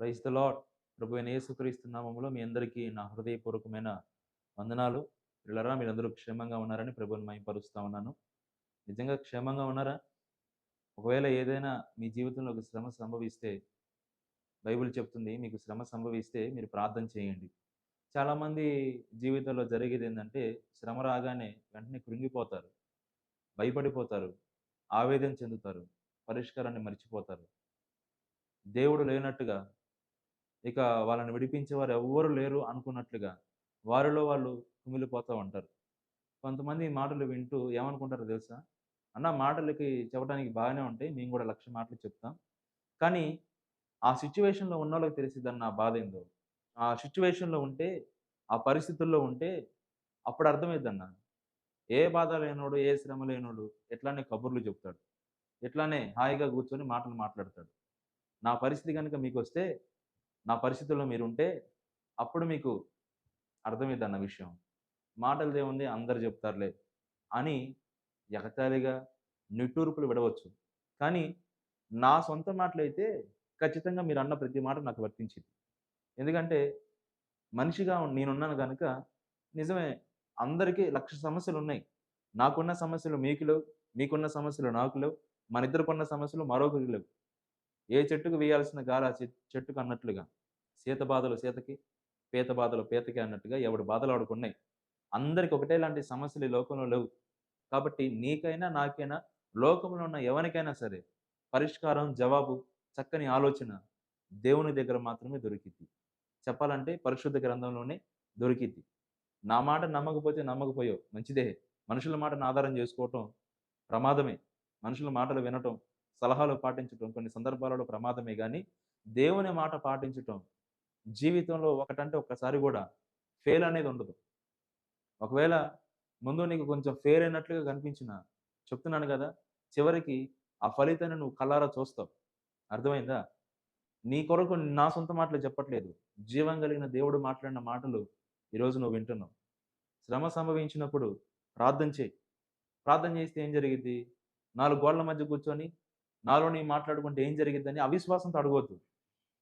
Praise the lord ప్రభు అయిన యేసుక్రీస్తు నామంలో మీ అందరికీ నా హృదయపూర్వకమైన వందనాలు. పిల్లరా మీరందరూ క్షేమంగా ఉన్నారని ప్రభుని మహింపరుస్తా ఉన్నాను. నిజంగా క్షేమంగా ఉన్నారా? ఒకవేళ ఏదైనా మీ జీవితంలో ఒక శ్రమ సంభవిస్తే బైబిల్ చెప్తుంది మీకు శ్రమ సంభవిస్తే మీరు ప్రార్థన చేయండి. చాలామంది జీవితంలో జరిగేది ఏంటంటే శ్రమ రాగానే వెంటనే కృంగిపోతారు భయపడిపోతారు ఆవేదన చెందుతారు పరిష్కారాన్ని మర్చిపోతారు. దేవుడు లేనట్టుగా ఇక వాళ్ళని విడిపించేవారు ఎవ్వరు లేరు అనుకున్నట్లుగా వారిలో వాళ్ళు కుమిలిపోతూ ఉంటారు. కొంతమంది మాటలు వింటూ ఏమనుకుంటారో తెలుసా? అన్న మాటలకి చెప్పడానికి బాగానే ఉంటాయి మేము కూడా లక్ష మాటలు చెప్తాం. కానీ ఆ సిచ్యువేషన్లో ఉన్న వాళ్ళకి తెలిసిద్దని నా బాధ ఏందో? ఆ సిచ్యువేషన్లో ఉంటే ఆ పరిస్థితుల్లో ఉంటే అప్పుడు అర్థమైద్దన్న ఏ బాధ లేనోడు ఏ శ్రమ లేనోడు ఎట్లానే కబుర్లు చెప్తాడు. ఎట్లానే హాయిగా కూర్చొని మాటలు మాట్లాడతాడు. నా పరిస్థితి కనుక మీకు వస్తే నా పరిస్థితుల్లో మీరు ఉంటే అప్పుడు మీకు అర్థమైంది అన్న విషయం. మాటలు ఏముంది అందరు చెప్తారులే అని ఎగతాళిగా నిట్టూర్పులు విడవచ్చు. కానీ నా సొంత మాటలైతే ఖచ్చితంగా మీరు అన్న ప్రతి మాట నాకు వర్తించింది. ఎందుకంటే మనిషిగా నేనున్నాను కనుక నిజమే అందరికీ లక్ష సమస్యలు ఉన్నాయి. నాకున్న సమస్యలు మీకు లేవు మీకున్న సమస్యలు నాకు లేవు మన ఇద్దరుకున్న సమస్యలు మరొకరికి లేవు. ఏ చెట్టుకు వేయాల్సిన గాలి ఆ చె- చెట్టుకు అన్నట్లుగా. సీత బాధలు సీతకి పీత బాధలు పీతకి అన్నట్టుగా ఎవడు బాధలు ఆడుకున్నాయి. అందరికి ఒకటే లాంటి సమస్యలు ఈ లోకంలో లేవు. కాబట్టి నీకైనా నాకైనా లోకంలో ఉన్న ఎవరికైనా సరే పరిష్కారం జవాబు చక్కని ఆలోచన దేవుని దగ్గర మాత్రమే దొరికిద్ది. చెప్పాలంటే పరిశుద్ధ గ్రంథంలోనే దొరికిద్ది. నా మాట నమ్మకపోతే నమ్మకపోయావు. మంచిదే. మనుషుల మాటను ఆధారం చేసుకోవటం ప్రమాదమే. మనుషుల మాటలు వినటం సలహాలు పాటించటం కొన్ని సందర్భాలలో ప్రమాదమే కానీ దేవుని మాట పాటించటం జీవితంలో ఒకటంటే ఒక్కసారి కూడా ఫెయిల్ అనేది ఉండదు. ఒకవేళ ముందు నీకు కొంచెం ఫెయిల్ అయినట్లుగా కనిపించిన చెప్తున్నాను కదా చివరికి ఆ ఫలితాన్ని నువ్వు కళ్ళారా చూస్తావు. అర్థమైందా? నీ కొరకు నా సొంత మాటలు చెప్పట్లేదు. జీవం కలిగిన దేవుడు మాట్లాడిన మాటలు ఈరోజు నువ్వు వింటున్నావు. శ్రమ సంభవించినప్పుడు ప్రార్థన చేయి. ప్రార్థన చేస్తే ఏం జరిగింది నాలుగు గోడల మధ్య కూర్చొని నాలో నీ మాట్లాడుకుంటే ఏం జరిగిద్దని అవిశ్వాసంతో అడగవద్దు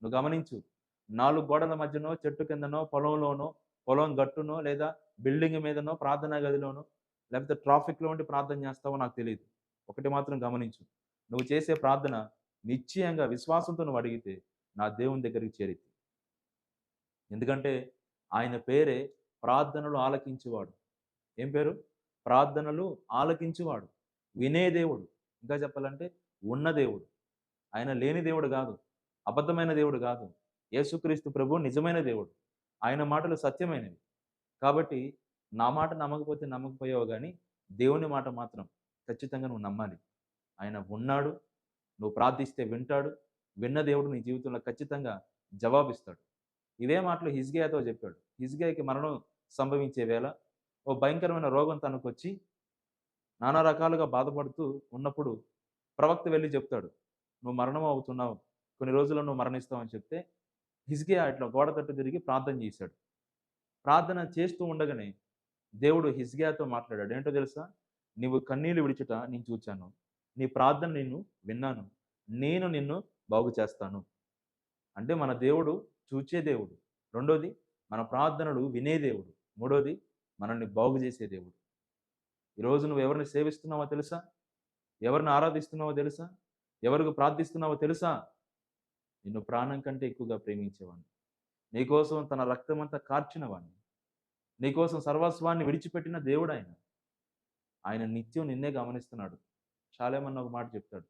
నువ్వు గమనించు నాలుగు గోడల మధ్యనో చెట్టు కిందనో పొలంలోనో పొలం గట్టునో లేదా బిల్డింగ్ మీదనో ప్రార్థనా గదిలోనో లేకపోతే ట్రాఫిక్లో ఉండి ప్రార్థన చేస్తావో నాకు తెలియదు ఒకటి మాత్రం గమనించు నువ్వు చేసే ప్రార్థన నిశ్చయంగా విశ్వాసంతో నువ్వు అడిగితే నా దేవుని దగ్గరికి చేరిద్ది. ఎందుకంటే ఆయన పేరే ప్రార్థనలు ఆలకించేవాడు. ఏం పేరు? ప్రార్థనలు ఆలకించేవాడు. వినే దేవుడు. ఇంకా చెప్పాలంటే ఉన్న దేవుడు. ఆయన లేని దేవుడు కాదు. అబద్ధమైన దేవుడు కాదు. యేసుక్రీస్తు ప్రభు నిజమైన దేవుడు. ఆయన మాటలు సత్యమైనవి. కాబట్టి నా మాట నమ్మకపోతే నమ్మకపోయావు కానీ దేవుని మాట మాత్రం ఖచ్చితంగా నువ్వు నమ్మాలి. ఆయన ఉన్నాడు. నువ్వు ప్రార్థిస్తే వింటాడు. విన్న దేవుడు నీ జీవితంలో ఖచ్చితంగా జవాబిస్తాడు. ఇదే మాటలు హిజ్గియాతో చెప్పాడు. హిజ్గియాకి మరణం సంభవించే వేళ ఓ భయంకరమైన రోగం తనకొచ్చి నానా రకాలుగా బాధపడుతూ ఉన్నప్పుడు ప్రవక్త వెళ్ళి చెప్తాడు నువ్వు మరణం అవుతున్నావు కొన్ని రోజుల్లో నువ్వు మరణిస్తావని చెప్తే హిజ్కియా ఇట్లా గోడ తట్టు తిరిగి ప్రార్థన చేశాడు. ప్రార్థన చేస్తూ ఉండగానే దేవుడు హిజ్గియాతో మాట్లాడాడు. ఏంటో తెలుసా? నీవు కన్నీళ్ళు విడిచుట నేను చూచాను. నీ ప్రార్థన నిన్ను విన్నాను. నేను నిన్ను బాగు చేస్తాను. అంటే మన దేవుడు చూచే దేవుడు. రెండోది మన ప్రార్థనలు వినే దేవుడు. మూడోది మనల్ని బాగు చేసే దేవుడు. ఈరోజు నువ్వు ఎవరిని సేవిస్తున్నావో తెలుసా? ఎవరిని ఆరాధిస్తున్నావో తెలుసా? ఎవరికి ప్రార్థిస్తున్నావో తెలుసా? నిన్ను ప్రాణం కంటే ఎక్కువగా ప్రేమించేవాడిని నీకోసం తన రక్తమంతా కార్చిన వాడిని నీకోసం సర్వస్వాన్ని విడిచిపెట్టిన దేవుడు ఆయన ఆయన నిత్యం నిన్నే గమనిస్తున్నాడు. చాలేమన్న ఒక మాట చెప్తాడు.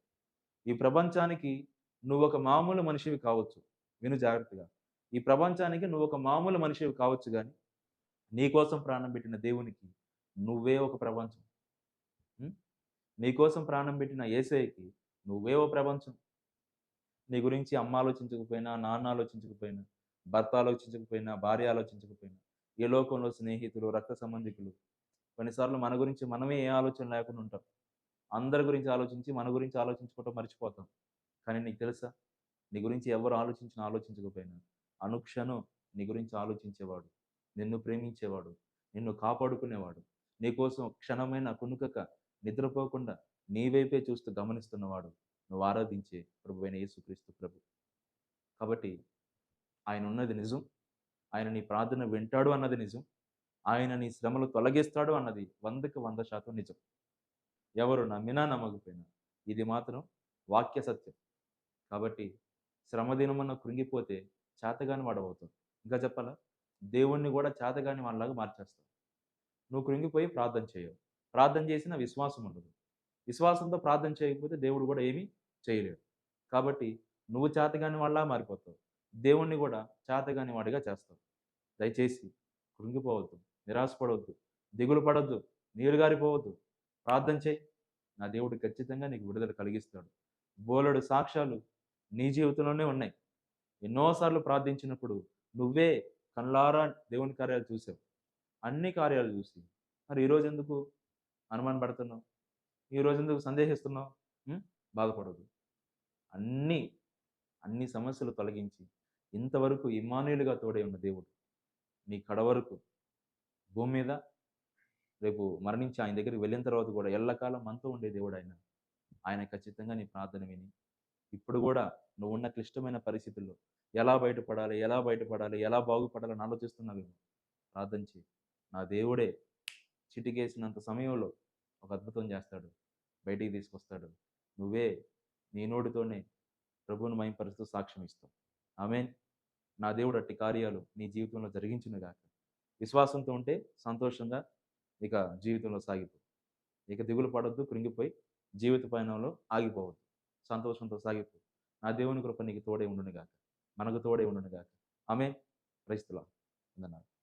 ఈ ప్రపంచానికి నువ్వు ఒక మామూలు మనిషివి కావచ్చు. విను జాగ్రత్తగా. ఈ ప్రపంచానికి నువ్వు ఒక మామూలు మనిషివి కావచ్చు కానీ నీకోసం ప్రాణం పెట్టిన దేవునికి నువ్వే ఒక ప్రపంచం. నీకోసం ప్రాణం పెట్టిన ఏసైకి నువ్వేవో ప్రపంచం. నీ గురించి అమ్మ ఆలోచించకపోయినా నాన్న ఆలోచించకపోయినా భర్త ఆలోచించకపోయినా భార్య ఆలోచించకపోయినా ఈ లోకంలో స్నేహితులు రక్త సంబంధికులు కొన్నిసార్లు మన గురించి మనమే ఏ ఆలోచన లేకుండా ఉంటాం. అందరి గురించి ఆలోచించి మన గురించి ఆలోచించుకోవటం మర్చిపోతాం. కానీ నీకు తెలుసా? నీ గురించి ఎవరు ఆలోచించినా ఆలోచించకపోయినా అనుక్షణం నీ గురించి ఆలోచించేవాడు నిన్ను ప్రేమించేవాడు నిన్ను కాపాడుకునేవాడు నీకోసం క్షణమైన కునుకక నిద్రపోకుండా నీ వైపే చూస్తూ గమనిస్తున్నవాడు నువ్వు ఆరాధించే ప్రభు అయిన యేసుక్రీస్తు ప్రభు. కాబట్టి ఆయన ఉన్నది నిజం. ఆయన నీ ప్రార్థన వింటాడు అన్నది నిజం. ఆయన నీ శ్రమలు తొలగిస్తాడు అన్నది వందకి వంద శాతం నిజం. ఎవరు నమ్మినా నమ్మకపోయినా ఇది మాత్రం వాక్య సత్యం. కాబట్టి శ్రమదినమన్న కృంగిపోతే చేతగాని వాడవుతావు. ఇంకా చెప్పాలా? దేవుణ్ణి కూడా చేతగాని వాళ్ళలాగా మార్చేస్తావు. నువ్వు కృంగిపోయి ప్రార్థన చేయవు. ప్రార్థన చేసిన విశ్వాసం ఉండదు. విశ్వాసంతో ప్రార్థన చేయకపోతే దేవుడు కూడా ఏమీ చేయలేడు. కాబట్టి నువ్వు చేతగాని వాళ్ళ మారిపోతావు. దేవుణ్ణి కూడా చేతగాని వాడిగా చేస్తావు. దయచేసి కృంగిపోవద్దు నిరాశపడవద్దు దిగులు పడవద్దు నీరు గారిపోవద్దు. ప్రార్థన చేయి. నా దేవుడు ఖచ్చితంగా నీకు విడుదల కలిగిస్తాడు. బోలెడు సాక్ష్యాలు నీ జీవితంలోనే ఉన్నాయి. ఎన్నోసార్లు ప్రార్థించినప్పుడు నువ్వే కళ్ళారా దేవుని కార్యాలు చూసావు. అన్ని కార్యాలు చూసి మరి ఈరోజు ఎందుకు అనుమానం పడుతున్నావు? ఈరోజు ఎందుకు సందేహిస్తున్నావు? బాధపడదు అన్నీ అన్ని సమస్యలు తొలగించి ఇంతవరకు ఇమానుయులుగా తోడే ఉన్న దేవుడు నీ కడ వరకు భూమి మీద రేపు మరణించి ఆయన దగ్గరికి వెళ్ళిన తర్వాత కూడా ఎల్లకాలం మనతో ఉండే దేవుడు ఆయన. ఆయన ఖచ్చితంగా నీ ప్రార్థన విని ఇప్పుడు కూడా నువ్వు ఉన్న క్లిష్టమైన పరిస్థితుల్లో ఎలా బయటపడాలి ఎలా బయటపడాలి ఎలా బాగుపడాలని ఆలోచిస్తున్నావేమో ప్రార్థించి నా దేవుడే చిటికేసినంత సమయంలో ఒక అద్భుతం చేస్తాడు. బయటికి తీసుకొస్తాడు. నువ్వే నీ నోటితోనే ప్రభువును మయంపరుస్తూ సాక్ష్యం ఇస్తావు. ఆమెన్. నా దేవుడు అట్టి కార్యాలు నీ జీవితంలో జరిగించునుగాక విశ్వాసంతో ఉంటే సంతోషంగా ఇక జీవితంలో సాగిపో. ఇక దిగులు పడొద్దు కృంగిపోయి జీవిత పయనంలో ఆగిపోవద్దు. సంతోషంతో సాగిపో. నా దేవుని కృప నీకు తోడే ఉండునుగాక మనకు తోడే ఉండునుగాక ఆమె క్రైస్తులా వందనాలు.